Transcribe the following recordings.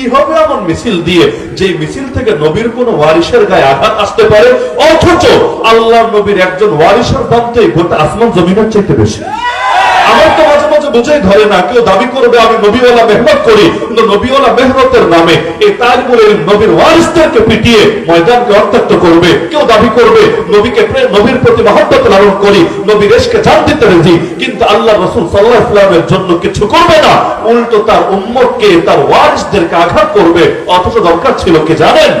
কি হবে এমন মিছিল দিয়ে যে মিছিল থেকে নবীর কোন ওয়ারিসের গায়ে আঘাত আসতে পারে? অথচ আল্লাহ নবীর একজন ওয়ারিসের দাম তো গোটা আসমান জমিনের চাইতে বেশি। মাঝে ধরে না, কেউ দাবি করবে, আমি নবীওয়ালা মেহনত করি, কিন্তু নবীওয়ালা মেহনতের নামে এই নবীর ওয়ারিসদেরকে পিটিয়ে ময়দানকে করবে। কেউ দাবি করবে, নবীকে নবীর প্রতি মহব্বত লালন করি নবীর এসকে দিতে কিন্তু আল্লাহ রসুল সাল্লাহ ইসলামের জন্য কিছু করবে না। উল্টো তার উম্মতকে, তার ওয়ারিসদেরকে আঘাত করবে। অথচ দরকার ছিল কি জানেন?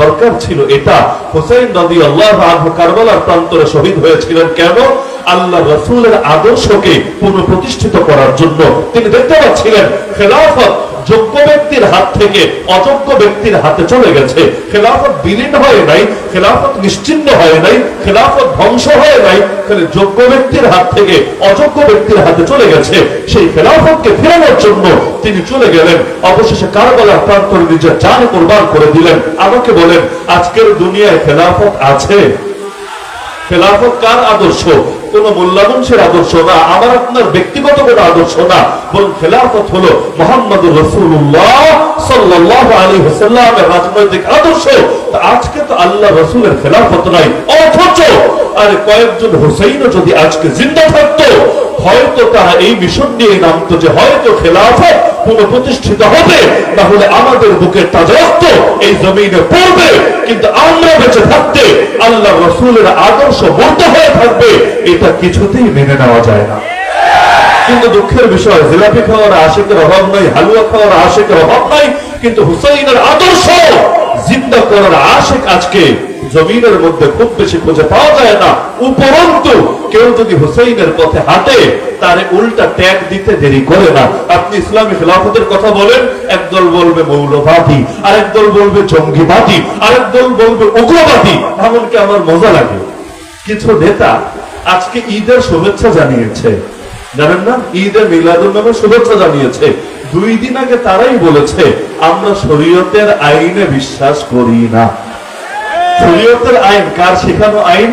দরকার ছিল এটা। হোসেন নদী আল্লাহ কারবালার প্রান্তরে শহীদ হয়েছিলেন কেন? আল্লাহ রসুলের আদর্শকে পুনঃপ্রতিষ্ঠিত করার জন্য তিনি দেখতে পাচ্ছিলেন খেলাফত যোগ্য ব্যক্তির হাত থেকে অযোগ্য ব্যক্তির হাতে চলে গেছে। খেলাফত বিলীন হয় নাই, খেলাফত নিশ্চিন্ন হয় নাই, খেলাফত ধ্বংস হয় নাই, খালি যোগ্য ব্যক্তির হাত থেকে অযোগ্য ব্যক্তির হাতে চলে গেছে। সেই খেলাফতকে ফেরানোর জন্য তিনি চলে গেলেন। অবশেষে কারবালার প্রান্তরে নিজের জান কোরবান করে দিলেন। আমাকে বলেন, আজকের দুনিয়ায় খেলাফত আছে? খেলাফত কার আদর্শ? কোন মোল্লাবংশের আদর্শ না, আমার আপনার ব্যক্তিগত কোন আদর্শ না। বরং খেলাফত হলো মোহাম্মদ রসুল্লাহ সাল্লাহ আলী হোসাল্লামের রাজনৈতিক আদর্শ। আজকে তো আল্লাহ রসুলের খেলাফত নাই, অথচ আরে কয়েকজন হোসেইনও যদি আজকে জিন্দা থাকতো, হয়তো তারা এই মিশন নিয়ে নামতো যে হয়তো খেলাফত পুনঃপ্রতিষ্ঠিত হবে তাহলে আমাদের বুকের তাজা রক্ত এই জমিনে পড়বে। কিন্তু আমরা বেঁচে থাকতে আল্লাহ রসুলের আদর্শ মূর্ত হয়ে থাকবে, এটা কিছুতেই মেনে নেওয়া যায় না। কিন্তু দুঃখের বিষয়, জিলাপি খাওয়ার আশেকের অভাব নাই, হালুয়া খাওয়ার আশেকের অভাব নাই, কিন্তু হুসাইনের আদর্শ জিন্দা করার আশেক আজকে জমিনের মধ্যে খুব বেশি খুঁজে পাওয়া যায় না। উপরন্তু কেউ যদি হুসাইনের পথে হাঁটে, তারে উল্টা ট্যাগ দিতে দেরি করে না। আপনি ইসলামী খেলাফতের কথা বলেন, একদল বলবে মৌলবাদী আরেক দল বলবে জঙ্গিবাদী আরেক দল বলবে উগ্রবাদী। এমনকি আমার মজা লাগে। কিছু নেতা আজকে ঈদের শুভেচ্ছা জানিয়েছে। জানেন না? ঈদের মিলাদুল নামে শুভেচ্ছা জানিয়েছে। দুই দিন আগে তারাই বলেছে, আমরা শরীয়তের আইনে বিশ্বাস করি না। শরীয়তের আইন, কার শেখানো আইন?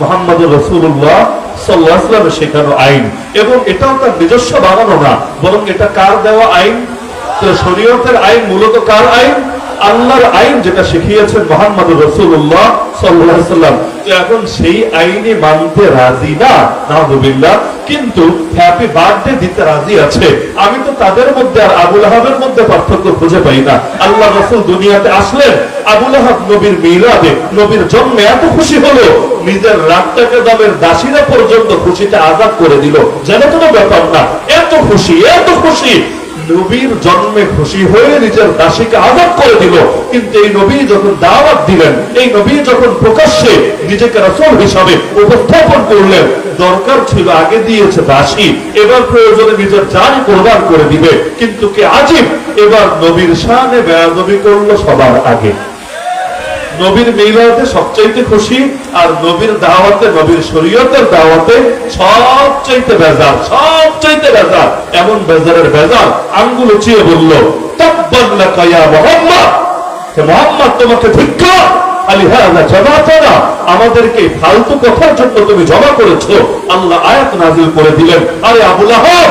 মোহাম্মদ রসুল্লাহ সাল্লাহামের শেখানো আইন। এবং এটাও তার নিজস্ব বানানো না, বরং এটা কার দেওয়া আইন? শরীয়তের আইন মূলত কার আইন? আল্লাহর আইন যেটা শিখিয়েছেন মোহাম্মদ রসুল্লাহ সাল্লাম এখন সেই আইনে মানতে রাজি না নাহদুবিল্লাহ কিন্তু হ্যাপি বার্থডে দিতে রাজি আছে। আমি তো তাদের মধ্যে আর আবুল আহাবের মধ্যে পার্থক্য খুঁজে পাই না। আল্লাহ রসুল দুনিয়াতে আসলেন, আবুল আহাব নবীর মিলাদে, নবীর জন্মে এত খুশি হলো, নিজের রাতটাকে দামের দাসীরা পর্যন্ত খুশিতে আজাদ করে দিল। যেন কোনো ব্যাপার না, এত খুশি এত খুশি। নবীর জন্মে খুশি হয়ে নিজের দাসীকে আজাদ করে দিল। কিন্তু এই নবী যখন দাওয়াত দিলেন, এই নবী যখন প্রকাশ্যে নিজেকে রসল হিসাবে উপস্থাপন করলেন, দরকার ছিল আগে দিয়েছে দাসী, এবার প্রয়োজনে নিজের জান প্রদান করে দিবে। কিন্তু কে আজিব, এবার নবীর সানে বেয়াদবি করল সবার আগে। নবীর মিলাদে সবচাইতে খুশি আর নবীর দাওয়াতে, নবীর শরীয়তের দাওয়াতে সবচাইতে বেজার সবচাইতে বেজার, এমন বেজারের বেজার আঙ্গুল উঁচিয়ে বলল আমাদেরকে ফালতু কথার জন্য তুমি জমা করেছ। আল্লাহ আয়াত নাজিল করে দিলেন। আরে আবুল আহাব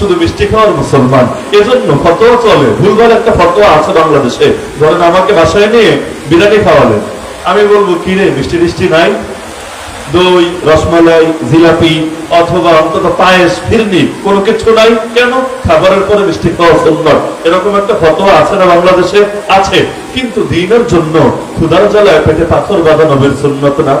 শুধু মিষ্টি খাওয়ার মুসলমান। এজন্য ফতোয়া চলে। ভুলভাল একটা ফতোয়া আছে বাংলাদেশে। ধরেন আমাকে বাসায় নিয়ে বিরিয়ানি খাওয়ালেন আমি বলব কি রে মিষ্টি মিষ্টি নাই? দই, রসমালাই, জিলাপি, অথবা অন্তত পায়েস, ফিরনি, কোনো কিছু নাই? কেন? খাবারের পরে মিষ্টি খাওয়া সুন্দর এরকম একটা ফতোয়া আছে না বাংলাদেশে? আছে। কিন্তু দিনের জন্য ক্ষুধার জ্বালায় পেটে পাথর বাঁধা নবীর সুন্নত না?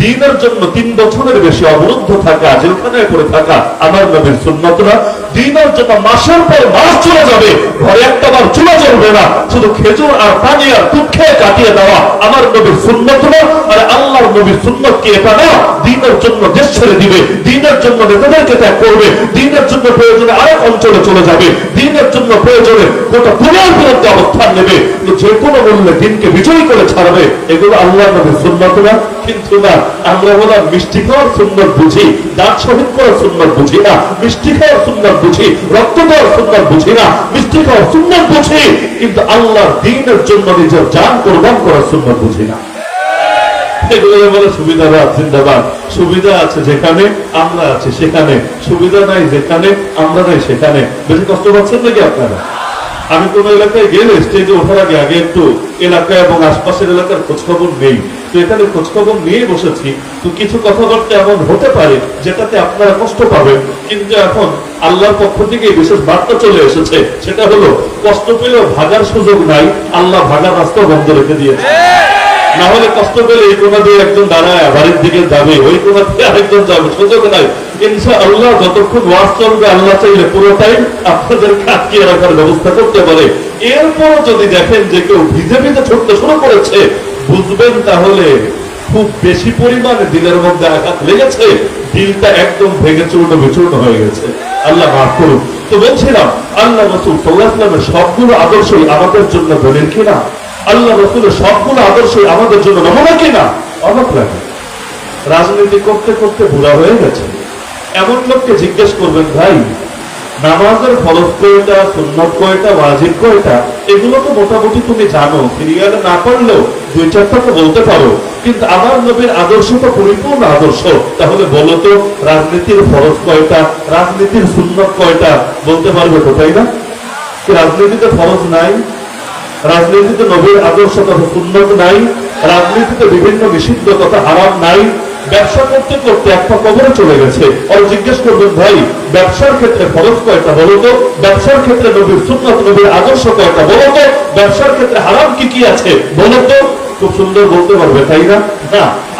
দিনের জন্য তিন বছরের বেশি অবরুদ্ধ থাকা, জেলখানায় করে থাকা আমার নবীর সুন্নতরা, দিনের জন্য মাসের পর মাস চলে যাবে, ঘরে একটা বার চুলা চলবে না, শুধু খেজুর আর পানি আর দুঃখে কাটিয়ে দেওয়া আমার নবীর সুন্নত না আর আল্লাহর নবীর সুন্নত কি এটা না? দিনের জন্য দেশ ছেড়ে দিবে দিনের জন্য নেতাদেরকে ত্যাগ করবে, দিনের জন্য প্রয়োজনে আরেক অঞ্চলে চলে যাবে, দিনের জন্য প্রয়োজনে গোটা দুনিয়ার বিরুদ্ধে অবস্থান নেবে যে কোনো মূল্যে দিনকে বিজয়ী করে ছাড়বে, এগুলো আল্লাহ নবীর সুন্নত না, কিন্তু না, আমরা বললাম মিষ্টি খাওয়ার সুন্দর বুঝি, দাঁত শহীদ করার সুন্দর বুঝি না, মিষ্টি খাওয়ার সুন্দর বুঝি, রক্ত দেওয়ার সুন্দর বুঝি না, মিষ্টি খাওয়ার সুন্দর বুঝি, কিন্তু আল্লাহর দিনের জন্য নিজের জান কোরবান করার সুন্দর বুঝি না। আমি কোন এলাকায় গেলে স্টেজে ওঠার আগে আগে একটু এবং আশপাশের এলাকার খোঁজখবর নেই। তো এখানে খোঁজখবর নিয়ে বসেছি। তো কিছু কথাবার্তা এমন হতে পারে যেটাতে আপনারা কষ্ট পাবেন। কিন্তু এখন আল্লাহর পক্ষ থেকে বিশেষ বার্তা চলে এসেছে। সেটা হলো, কষ্ট পেলেও ভাগার সুযোগ নাই। আল্লাহ ভাগার রাস্তা বন্ধ রেখে দিয়েছে। না হলে কষ্ট পেলে এই কোনা দিয়ে একজন দাঁড়ায়, বাড়ির দিকে যাবে, ওই কোনা দিয়ে আরেকজন যাবে, সুযোগ নাই। ইনশা আল্লাহ যতক্ষণ ওয়াজ চলবে, আল্লাহ চাইলে পুরোটাই আপনাদের আটকিয়ে রাখার ব্যবস্থা করতে পারে। এরপর যদি দেখেন যে কেউ ভিজে ভিজে ছুটতে শুরু করেছে, বুঝবেন তাহলে খুব বেশি পরিমাণে দিলের মধ্যে আঘাত লেগেছে, দিলটা একদম ভেঙে চূর্ণ বিচূর্ণ হয়ে গেছে। আল্লাহ মাফ করুন। তো বলছিলাম, আল্লাহ রসুল সাল্লাহ সবগুলো আদর্শই আমাদের জন্য দলিল কিনা? আল্লাহ রসুলের সবগুলো আদর্শই আমাদের জন্য নমুনা কিনা? অবাক লাগে। রাজনীতি করতে করতে বুড়া হয়ে গেছে। এমন লোককে জিজ্ঞেস করবেন, ভাই, নামাজের ফরজ কয়টা, সুন্নত কয়টা, ওয়াজিব কয়টা? এগুলো তো মোটামুটি তুমি জানো। সিরিয়ালে না পারলেও দুই চারটা তো বলতে পারো। কিন্তু আমার নবীর আদর্শ তো পরিপূর্ণ আদর্শ। তাহলে বলো তো, রাজনীতির ফরজ কয়টা, রাজনীতির সুন্নত কয়টা? বলতে পারবে তো, তাই না? রাজনীতিতে ফরজ নাই? রাজনীতিতে নবীর আদর্শ তথা সুন্নত নাই, রাজনীতিতে বিভিন্ন নিষিদ্ধ তথা হারাম নাই, ব্যবসা করতে করতে একটা কবরে চলে গেছে। আর জিজ্ঞেস করবেন, ভাই, ব্যবসার ক্ষেত্রে ফরজ কয়টা বলো তো? ব্যবসার ক্ষেত্রে নবীর সুন্নত, নবীর আদর্শ কয়টা বলতো ব্যবসার ক্ষেত্রে হারাম কি কি আছে বলতো খুব সুন্দর বলতে পারবে, তাই না?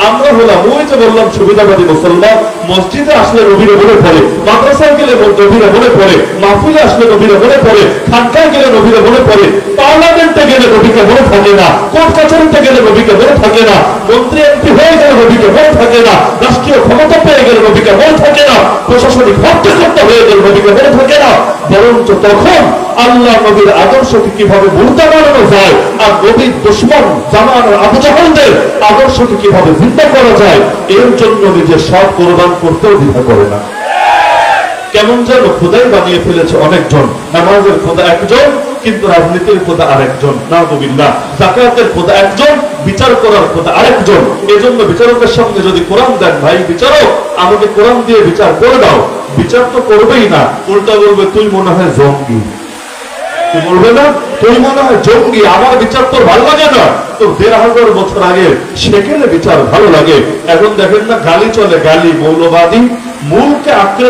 আমরা হলাম, ওই যে বললাম, সুবিধাবাদী মুসলমান, মসজিদে আসলে নবীরে বলে পড়ে, মাদ্রাসায় গেলে নবীরে বলে পড়ে, মাহফিলে আসলে নবীরে বলে পড়ে, খানকায় গেলে নবীরে বলে পড়ে, পার্লামেন্টে গেলে নবীকে বলে থাকে না, কোর্ট কাছারিতে গেলে নবীকে বলে থাকে না, মন্ত্রী এমপি হয়ে গেলে নবীকে বলে থাকে না, রাষ্ট্রীয় ক্ষমতা পেয়ে গেলে নবীকে বলে থাকে না, প্রশাসনিক হস্তক্ষেপ হয়ে গেলে নবীকে বলে থাকে না, বরঞ্চ তখন আল্লাহ নবীর আদর্শকে কীভাবে মুর্দা বানানো যায় আর নবীর দুশ্মন জামান আবু জাহালদের আদর্শকে কীভাবে জিন্দা করা যায়, এর জন্য নিজের সব কোরবান করতেও দ্বিধা করে না। কেমন যেন খোদাই বানিয়ে ফেলেছে অনেকজন, নামাজের খোদা একজন, কিন্তু রাজনীতির খোদা আরেকজন না জাকাতের খোদা একজন, বিচার করার খোদা আরেকজন। এজন্য বিচারকের সঙ্গে যদি কোরআন দেন, ভাই বিচারক, আমাকে কোরআন দিয়ে বিচার করে দাও। বিচার তো করবেই না, উল্টা বলবে, তুই মনে হয় জঙ্গি। জঙ্গি আমার বিচার তোর ভালো লাগে না? আগে বিচার ভালো লাগে। এখন দেখেন না, গালি চলে, গালি, মৌলবাদী মূলকে আঁকড়ে